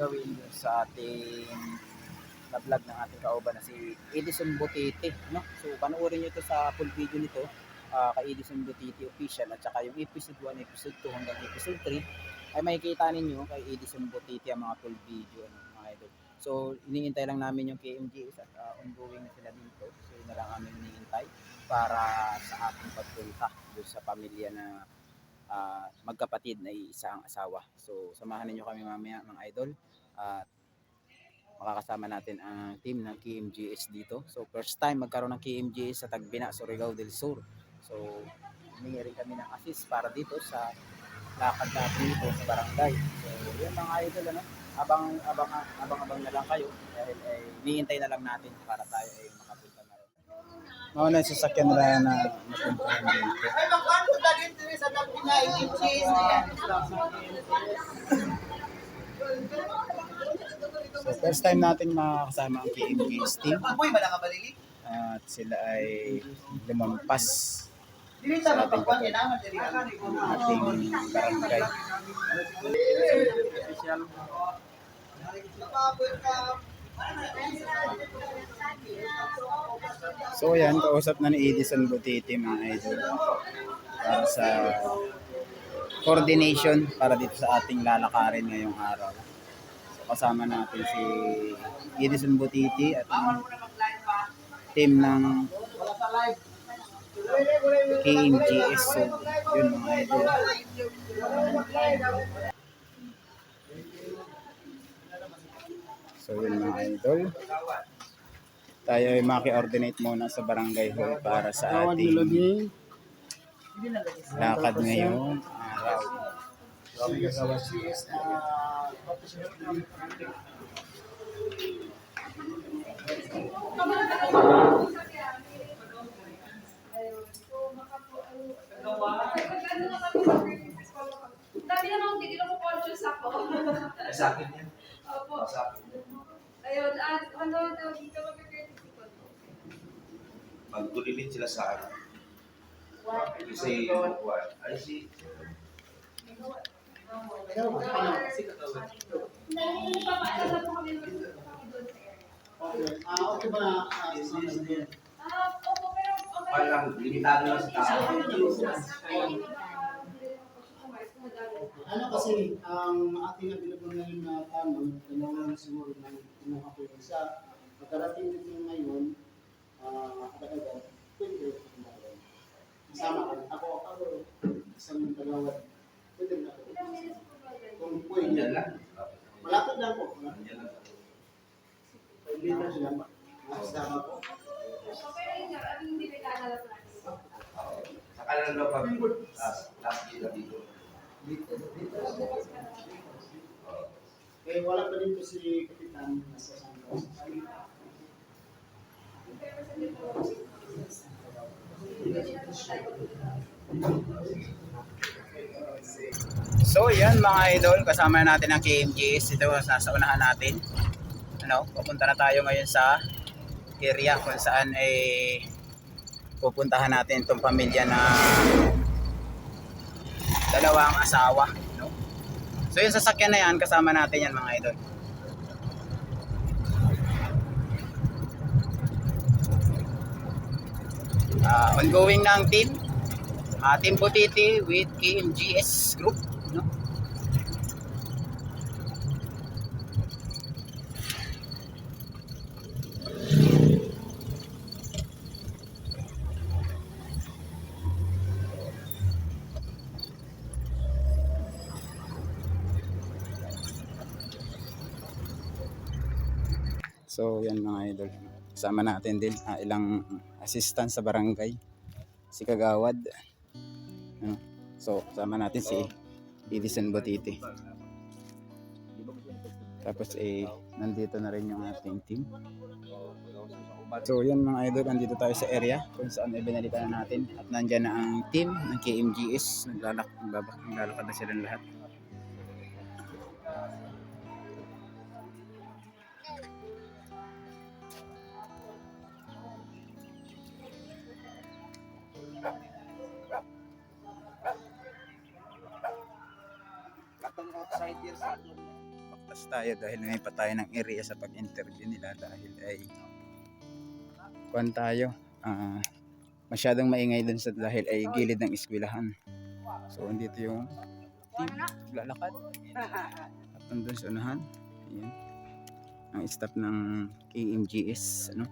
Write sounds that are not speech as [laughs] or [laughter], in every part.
gagawin sa ating na vlog ng ating kauban na si Edison Botete. No? So panoorin nyo to sa full video nito ah, kay Edison Botete official at saka yung episode 1, episode 2 hanggang episode 3 ay makikita ninyo kay Edison Botete ang mga full video ano, mga idol. So iniintay lang namin yung KMGS at ah, ongoing na sila dito. So yun na lang kami iniintay para sa ating pagpunta doon sa pamilya na ah, magkapatid na isang asawa. So samahan niyo kami mamaya mga idol at makakasama natin ang team ng KMGS dito. So first time magkaroon ng KMGS sa Tagbina, Surigao del Sur. So humingi rin kami ng assist para dito sa lakad natin dito sa barangay. So yun mga idol ano, abang abang abang abang na lang kayo dahil ay hinihintay na lang natin para tayo ay rin. Sasakyan na dito. Dito sa Tagpina, i-cheese na yan. So first time natin makakasama ang KMGS team at sila ay lumampas Sa ating ating barangay. So yan, kausap na ni Edison Butiti mga idol para sa coordination para dito sa ating lalakarin ngayong araw. So kasama natin si Edison Butiti at ang team ng KMGS. So yun mga idol. So yun mga idol. Tayo ay maki-ordinate muna sa barangay hall para sa ating lakad ngayong araw. Dati naman, hindi ko conscious ako. Sa akin yan. Magtulilit sila sa akin. Kasi, what? I see. Ah? Ah. Ah. Parang limitado lang sa tao. Ano kasi, ang ating available ngayon na tanong, kailangan siguro na kinuha ko yung isa. Pagkarating dito ngayon, ah, agad-agad, pwede ko kumain. Kasama ka. Ako, ako, isang tagawad. Pwede na ako. Po? Kung pwede. lang. Malapit lang po. Malapit. Yan lang. Five liters lang. Kasama ko. So, pero yun nga, ang hindi nagkakala natin. Saka lang daw pag last, last year na dito. Eh, wala pa dito si Kapitan nasa Santos. Pero sa dito, So yan mga idol, kasama natin ang KMGS. Ito nasa unahan natin. Ano, pupunta na tayo ngayon sa area kung saan ay pupuntahan natin itong pamilya na dalawang asawa. No? So yung sasakyan na yan, kasama natin yan mga idol. Ah, ongoing ang team. Ah, team Butiti with KMGS Group. No? So yan mga idol. Kasama natin din ah, ilang assistant sa barangay. Si Kagawad. Ano? So kasama natin si Edison Botiti. Tapos eh nandito na rin yung ating team. So yan mga idol, nandito tayo sa area kung saan ibinalikan na natin. At nandyan na ang team ng KMGS. Naglalak, naglalakad na silang lahat. Itong outsider sa doon. Baktas tayo dahil may pa tayo ng area sa pag-interview nila dahil ay kuan tayo. ah, masyadong maingay dun sa dahil ay gilid ng eskwelahan. So, andito yung team lalakad. At nandun sa unahan. Ayan. Ang staff ng KMGS. Ano?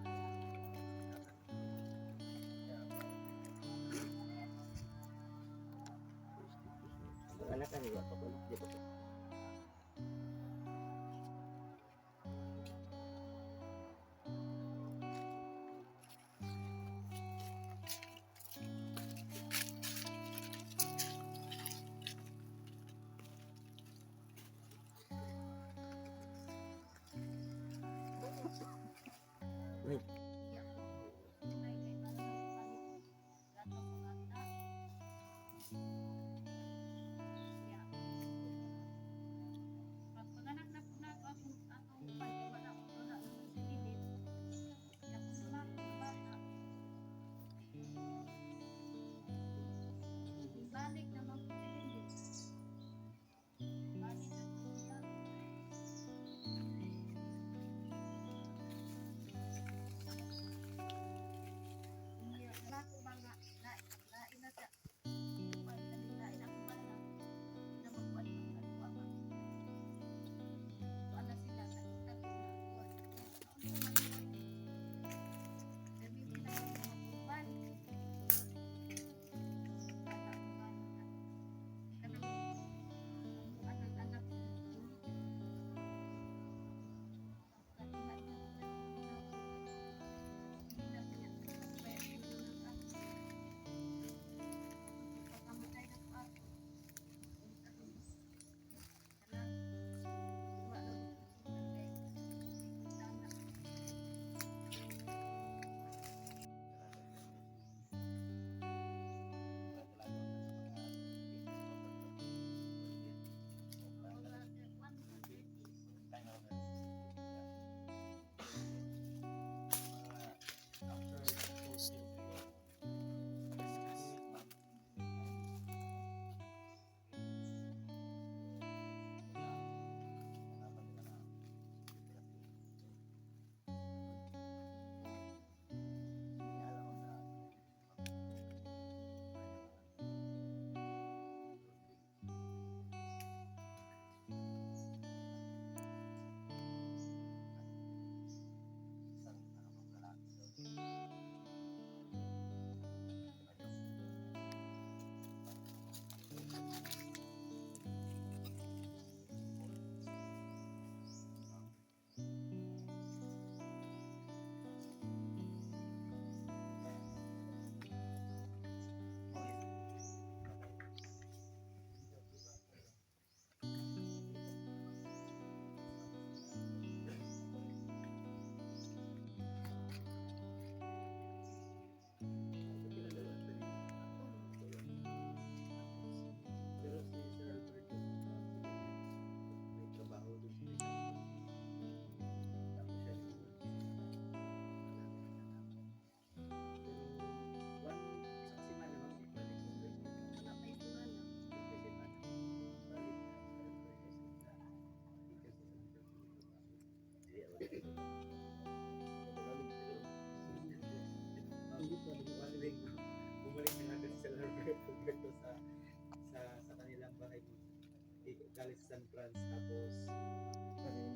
Galing sa San Franz tapos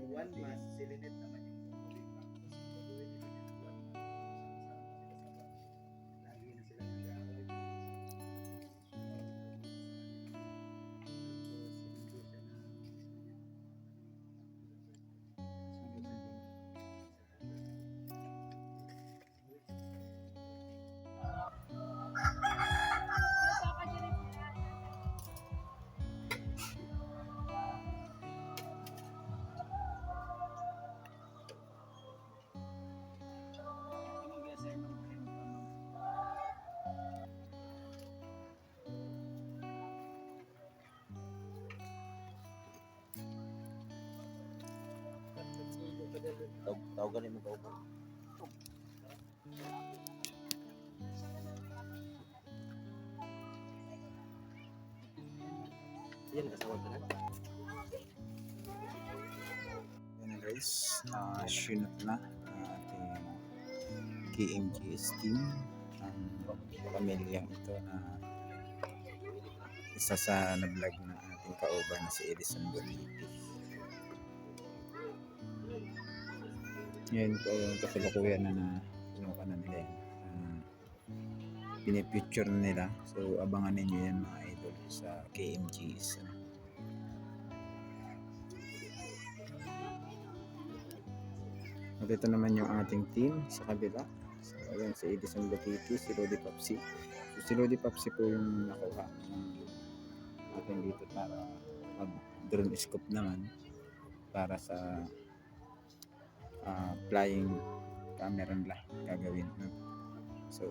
one month si Lynette Tawag, tawag ganin mo ka upo. Yan, kasawad ka na. Yan guys, uh, sinot na ating KMGS team ang pamilyang ito na isa sa na-vlog ng ating kauban na si Edison Boniti. Ngayon po yung kasalukuyan na na pinuka na nila yan. Uh, pinipicture na nila. So abangan ninyo yan mga idol sa KMGS. Ano. At ito naman yung ating team sa kabila. So, ayan si Edison Batiti, si Rudy Papsi. So, si Rudy Papsi po yung nakuha ng ating dito para mag drone scope naman para sa ah, flying camera nila gagawin. No? So,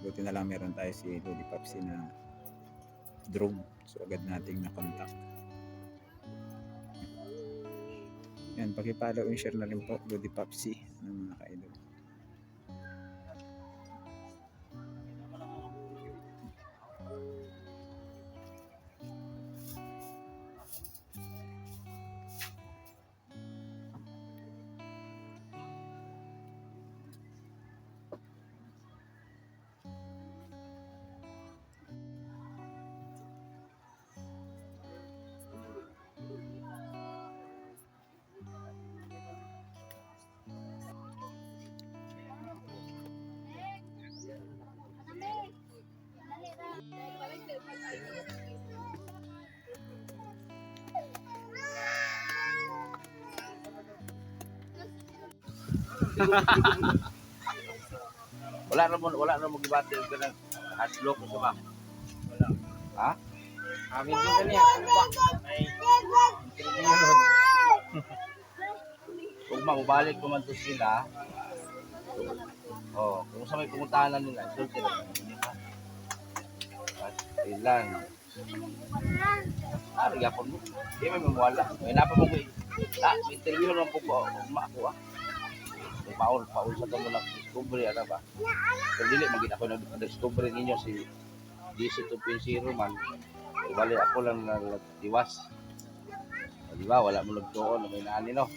buti na lang meron tayo si Rudy Papsi na drone. So, agad nating na-contact. Yan, pakipollow and share na rin po Rudy Papsi ng mga ka-idol. [laughs] Wala na mo, wala na mo gibati ka ng haslok sa ba? Wala. Ha? Amin din kanya. Kung [laughs] mabalik ko man to sila, oh, kung sa may pumuntahan nila, doon sila. At ilan. Ah, rigapon mo. Di may mamwala. May napa mo ko. Ah, may interview naman po ko. Ugma ako ah. Paul, paul sa kamo na discovery, ano ba? Pero dili, maging ako na-discovery ninyo si DC 2.0 man. Bali ako lang na tiwas. Di ba, wala mo nagtuon, may naani no.